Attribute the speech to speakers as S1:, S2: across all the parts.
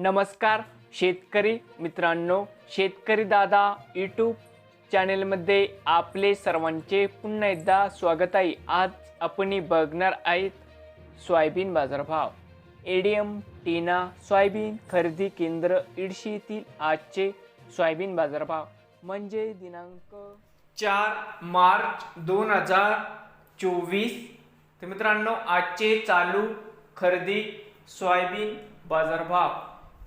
S1: नमस्कार शेतकरी मित्रांनो शेतकरी दादा यूट्यूब चॅनेलमध्ये आपले सर्वांचे पुन्हा एकदा स्वागत आहे. आज आपण बघणार आहेत सोयाबीन बाजारभाव. एडीएम टीना सोयाबीन खरेदी केंद्र इडशी आजचे सोयाबीन बाजारभाव. म्हणजे दिनांक चार मार्च दोन हजार चोवीस. तर मित्रांनो आजचे चालू खरेदी सोयाबीन बाजारभाव.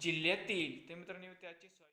S1: जिल्ह्यातील ते मित्रांनो त्याची सोय-